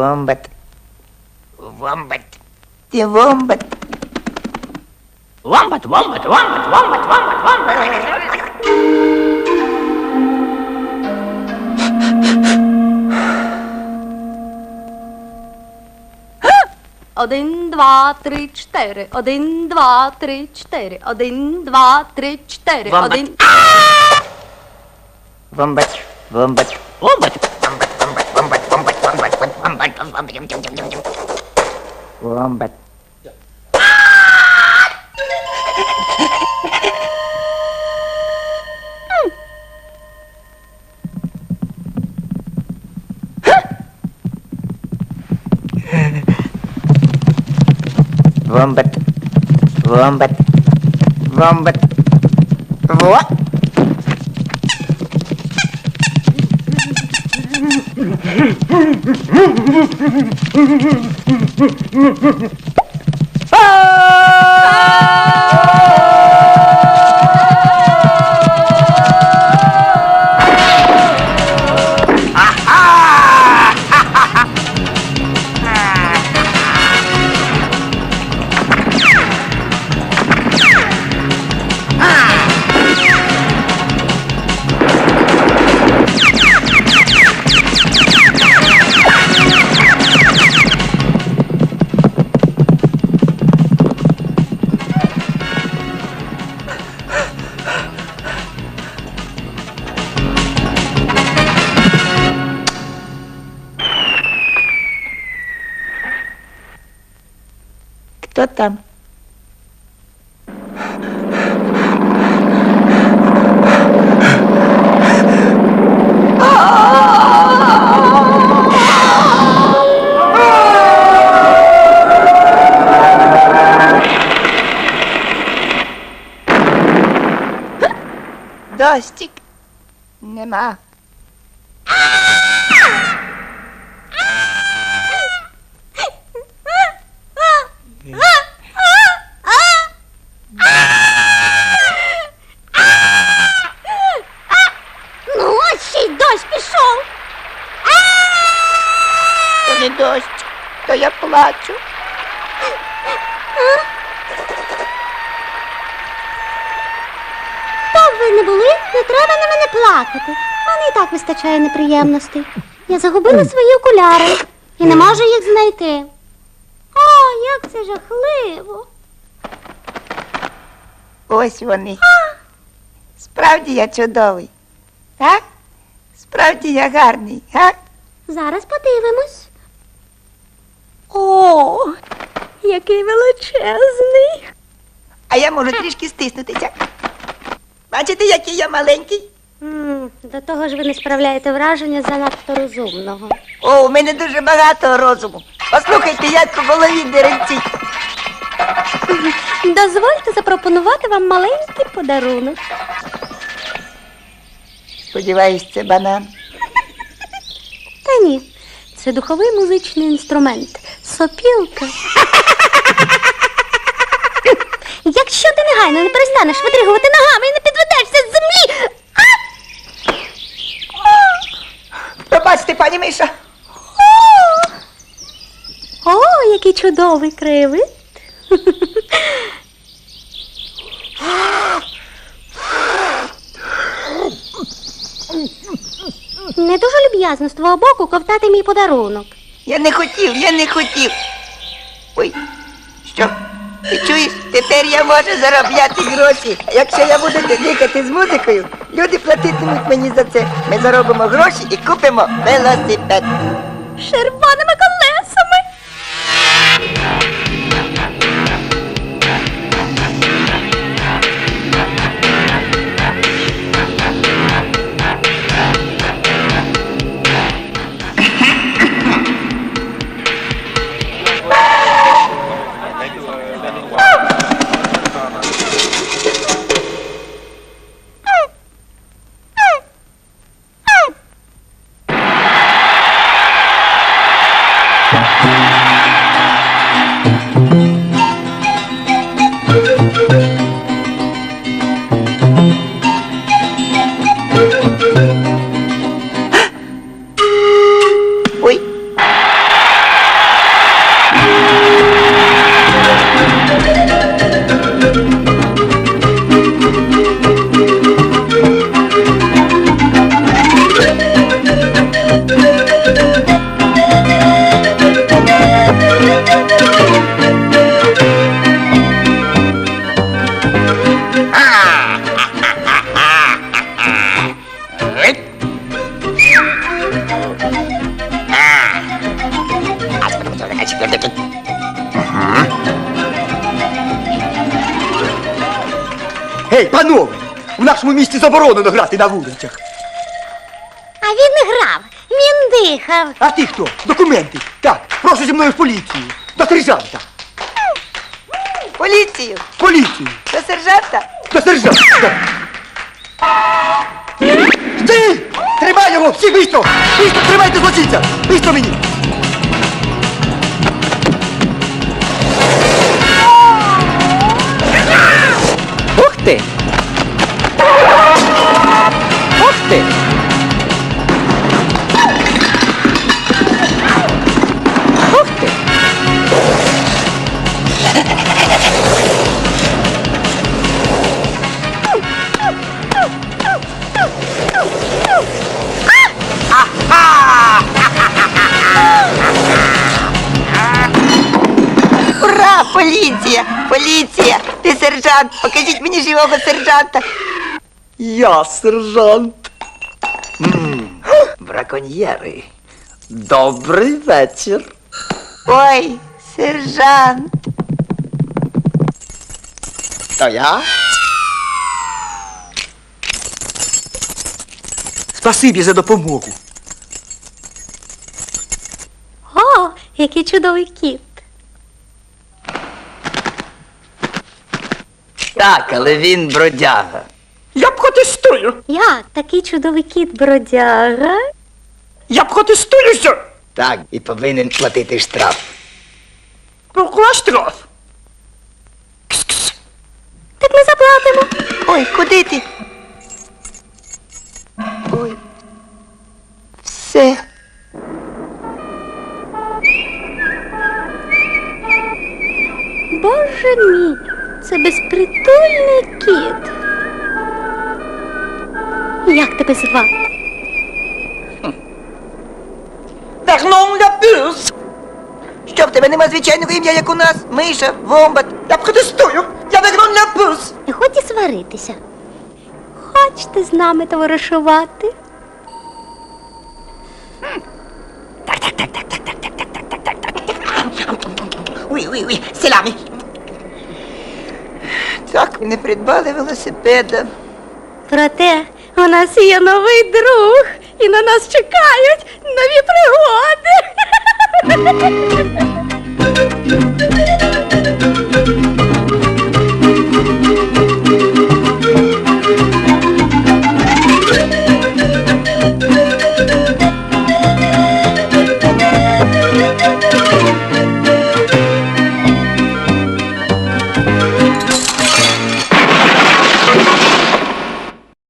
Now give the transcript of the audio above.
wombats, wombats, the wombats. Вомбат, вомбат, вомбат, вомбат, вомбат, вомбат. Один, два, три, чотири. Один, два, три, чотири. Один, два, три, чотири. Вомбат. Один. Вомбат. Вомбат. Вомбат. Вомбат. Вомбат. Вомбат. Вомбат. Во! Кто там? Дощик нема. Дощ, то я плачу. Б ви не були, не треба на мене плакати. Мене і так вистачає неприємностей. Я загубила свої окуляри і не можу їх знайти. О, як це жахливо. Ось вони. Справді я чудовий. Так? Справді я гарний, га? Зараз подивимось. О, який величезний. А я можу трішки стиснутися. Бачите, який я маленький? М, До того ж ви не справляєте враження занадто розумного. О, у мене дуже багато розуму. Послухайте, як у голові деренці. Дозвольте запропонувати вам маленький подарунок. Сподіваюсь, це банан. Та ні, це духовий музичний інструмент. Сопілка. Якщо ти негайно не перестанеш витригувати ногами і не підведешся з землі. Пробачте, пані Миша. О, який чудовий краєвид. Не дуже люб'язно з твого боку ковтати мій подарунок. Я не хотів, я не хотів. Ой, що? Ти чуєш? Тепер я можу заробляти гроші. Якщо я буду дикати з музикою, люди платитимуть мені за це. Ми заробимо гроші і купимо велосипед. Червоними Гей, панове! У нашому місті заборонено грати на вулицях. А він не грав, він дихав. А ти хто? Документи. Так, прошу зі мною в поліцію. До сержанта. Поліцію! Поліцію. До сержанта! До сержанта. Стій! Тримай його! Всі бистро! Бистро тримайте злочинця! Бистро мені! Norte. Поліція! Поліція! Ти сержант! Покажіть мені живого сержанта! Я сержант. Браконьєри! Добрий вечір. Ой, сержант! То я? Спасибі за допомогу. О, який чудовий кіт. Так, але він бродяга. Я протестую. Як такий чудовий кіт бродяга? Я протестую, що Так, і повинен платити штраф. Какой штраф? Так ми заплатимо. Ой, куди ти? Ой. Все. Боже мій, це безпритульний кіт. Як тебе звати? Вернон ля пюс. Що в тебе нема звичайного ім'я, як у нас? Миша, вомбат. Я протестую. Я Вернон ля пюс. Не ході сваритися. Хочете з нами товаришувати? Уй, уй, уй, селями. Так, не придбали велосипеда. Проте у нас є новий друг, і на нас чекають нові пригоди.